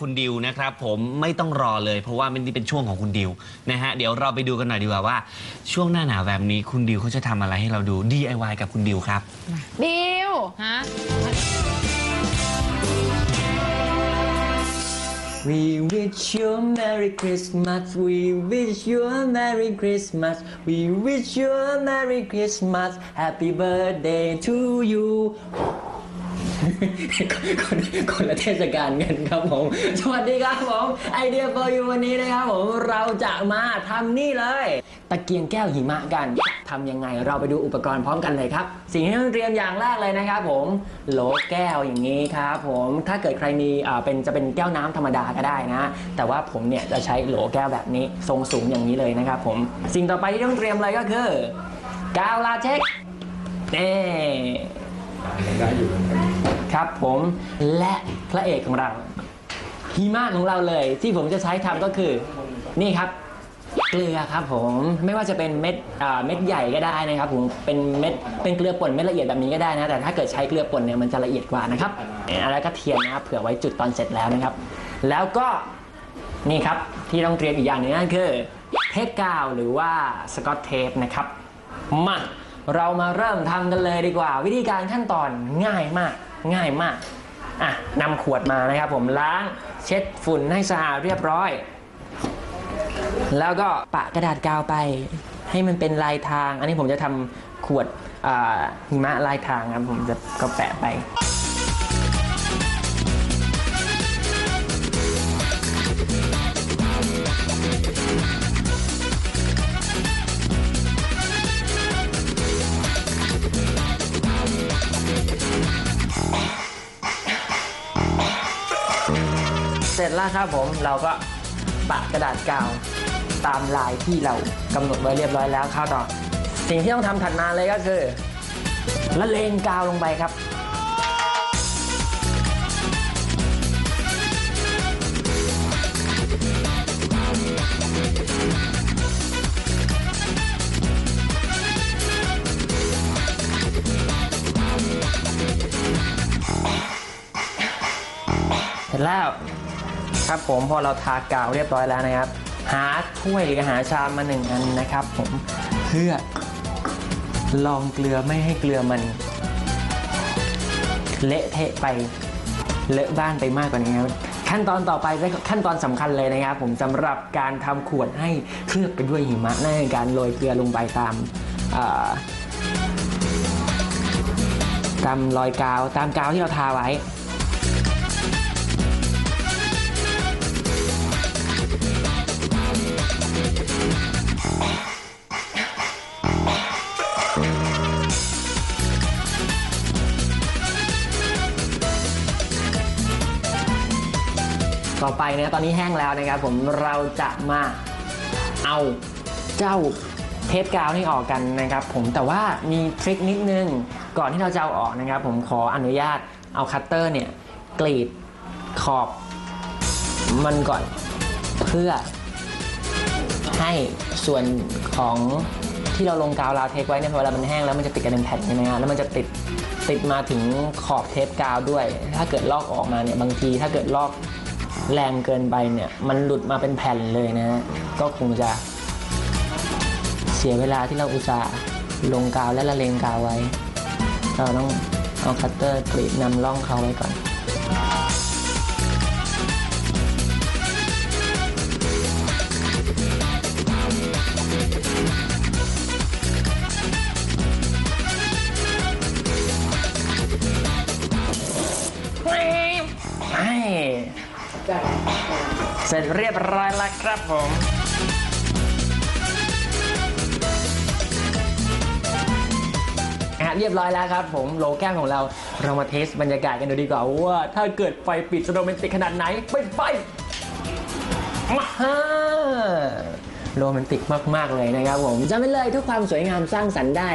คุณดิวนะครับ ผมไม่ต้องรอเลยเพราะว่ามันนี่เป็นช่วงของคุณดิวนะฮะเดี๋ยวเราไปดูกันหน่อยดีกว่าว่า ช่วงหน้าหนาวแบบนี้คุณดิวเขาจะทำอะไรให้เราดู DIY กับคุณดิวครับ ดิวฮะ We wish you a Merry Christmas. We wish you a Merry Christmas. We wish you a Merry Christmas. Happy birthday to you คนคนละเทศกาลกันครับผม สวัสดีครับผมไอเดีย for you วันนี้นะครับผมเราจะมาทำนี่เลย ตะเกียงแก้วหิมะกันทำยังไงเราไปดูอุปกรณ์พร้อมกันเลยครับ สิ่งที่ต้องเตรียมอย่างแรกเลยนะครับผมโหลแก้วอย่างนี้ครับผมถ้าเกิดใครมีอ่าเป็นจะเป็นแก้วน้ำธรรมดาก็ได้นะ แต่ว่าผมเนี่ยจะใช้โหลแก้วแบบนี้ทรงสูงอย่างนี้เลยนะครับผมสิ่งต่อไปที่ต้องเตรียมเลยก็คือกาวลาเทคซ์นี่ ครับผมและพระเอกของเราหิมะของเราเลย ที่ผมจะใช้ทำก็คือ นี่ครับ เกลือครับผมไม่ว่าจะเป็นเม็ดอ่าเม็ดใหญ่ก็ได้นะครับผมเป็นเม็ดเป็นเกลือป่นเม็ดละเอียดแบบนี้ก็ได้นะแต่ถ้าเกิดใช้เกลือป่นเนี่ยมันจะละเอียดกว่านะครับแล้วก็เทียมนะครับเผื่อไว้จุดตอนเสร็จแล้วนะครับ แล้วก็นี่ครับที่ต้องเตรียมอีกอย่างหนึงนั่นคือเทปกาวหรือว่าสกอตเทปนะครับมา เรามาเริ่มทำกันเลยดีกว่า วิธีการขั้นตอนง่ายมาก ง่ายมากอะนำขวดมานะครับผมล้างเช็ดฝุ่นให้สะอาดเรียบร้อย แล้วก็ปะกระดาษกาวไป ให้มันเป็นลายทาง อันนี้ผมจะทำขวดหิมะลายทางครับผมจะก็แปะไป เสร็จแล้วครับผมเราก็ปะกระดาษกาวตามลายที่เรากำหนดไว้เรียบร้อยแล้วเข้าต่อ สิ่งที่ต้องทำถัดมาเลยก็คือละเลงกาวลงไปครับเสร็จแล้ว ครับผมพอเราทากาวเรียบร้อยแล้วนะครับ หาถ้วยหรือหาชามมาหนึ่งอันนะครับผมเพื่อลองเกลือไม่ให้เกลือมัน เละเทะไปเลอะบ้านไปมากกว่านี้ครับขั้นตอนต่อไปเป็นขั้นตอนสำคัญเลยนะครับ ผมสำหรับการทำขวดให้เคลือบไปด้วยหิมะนั่นคือการโรยเกลือลงไปตามตามรอยกาวตามกาวที่เราทาไว้ ไปนะตอนนี้แห้งแล้วนะครับผมเราจะมาเอาเจ้าเทปกาวนี่ออกกันนะครับผมแต่ว่ามีทริคนิดนึงก่อนที่เราจะเอาออกนะครับ ผมขออนุญาตเอาคัตเตอร์เนี่ยกรีดขอบมันก่อนเพื่อให้ส่วนของที่เราลงกาวลาเทคไว้เนี่ยพอเวลามันแห้งแล้วมันจะติดกันเป็นแผ่นใช่ไหมฮะแล้วมันจะติดติดมาถึงขอบเทปกาวด้วย ถ้าเกิดลอกออกมาเนี่ยบางทีถ้าเกิดลอก แรงเกินไปเนี่ย มันหลุดมาเป็นแผ่นเลยนะ ก็คงจะเสียเวลาที่เราอุตส่าห์ลงกาวและละเลงกาวไว้ เราต้องเอาคัตเตอร์กรีดนำร่องเขาไว้ก่อน เสร็จเรียบร้อยแล้วครับผม อะเรียบร้อยแล้วครับผมโลแก้มของเราเรามาเทสบรรยากาศกันดูดีกว่าว่า ถ้าเกิดไฟปิดจะโรแมนติกขนาดไหนไปไฟมาฮ่าโรแมนติกมาก ๆ เลยนะครับผมจำไว้เลยทุกความสวยงามสร้างสรรค์ได้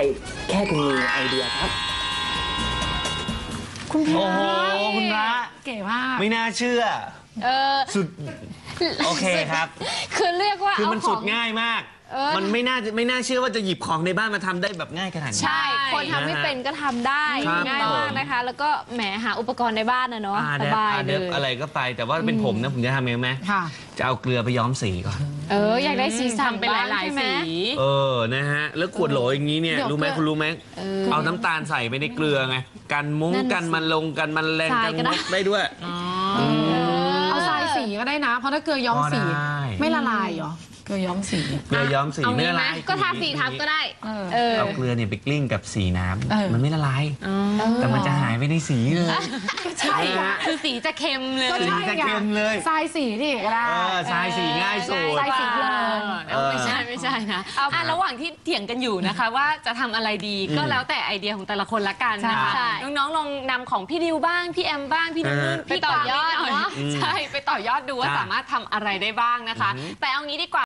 แค่คุณมีไอเดียครับ คุณพระโอ้โหคุณพระ เก๋มาก ไม่น่าเชื่อ เออสุด โอเคครับ คือเรียกว่าคือมันเาขสุอดง ง่ายมาก เออ มันไม่น่าจะไม่น่าเชื่อว่าจะหยิบของในบ้านมาทำได้แบบง่ายขนาดนี้ ใช่ คนทำไม่นะฮะเป็นก็ทำได้ครับง่ายมากนะคะ แล้วก็แหมหาอุปกรณ์ในบ้านนะเนาะอ่าสเดฟบายอ่าเลเดฟย อะไรก็ไป แต่ว่าเป็นผมนะผมจะทำยังไงไหมค่ะ จะเอาเกลือไปย้อมสีก่อน เออ อยากได้สีสันทำเป็นหลาย บ้งใช่ไหมๆสี เออ นะฮะ แล้วขวดโหลอย่างนี้เนี่ย เดี๋ยวรู้ไหมเกลือคุณรู้ไหม เออเอาน้ำตาลใส่ไปในเกลือไง กันมุ้ง นั่นน่ะกันมันลง กันมันแรงทรายกันก็ได้ มดได้ด้วยเอาทรายสี ก็ได้นะ เพราะถ้าเกลือย้อมสีก็ได้ ไม่ละลายเหรอ เกลือย้อมสี เกลือย้อมสีเอาไม่งี้ละไหมลายก็ทาสีทับก็ได้เออ เออ เอาเกลือเนี่ยไปกลิ้งกับสีน้เออำมันไม่ละลาย แต่มันจะหายไปในสีเลยใช่นะฮะคือสีจะเค็มเลยก็ใช่ จะไงเค็มเลยทรายสีนี่ก็ได้ เออทรายสีง่ายสุด ทรายสีเพลินเออไม่ใช่ไม่ใช่นะเอาอะระหว่างที่เถียงกันอยู่นะคะ ว่าจะทำอะไรดีก็แล้วแต่ไอเดียของแต่ละคนละกันนะคะใช่น้องๆลองนำของพี่ดิวบ้างพี่แอมบ้างพี่นุ่นเออพี่ไปต่อยอดกวางนิหน่เนอะ ใช่ไปต่อ ยอดดูว่าจ้ะสามารถทำอะไรได้บ้างนะคะ แต่เอางี้ดีกว่า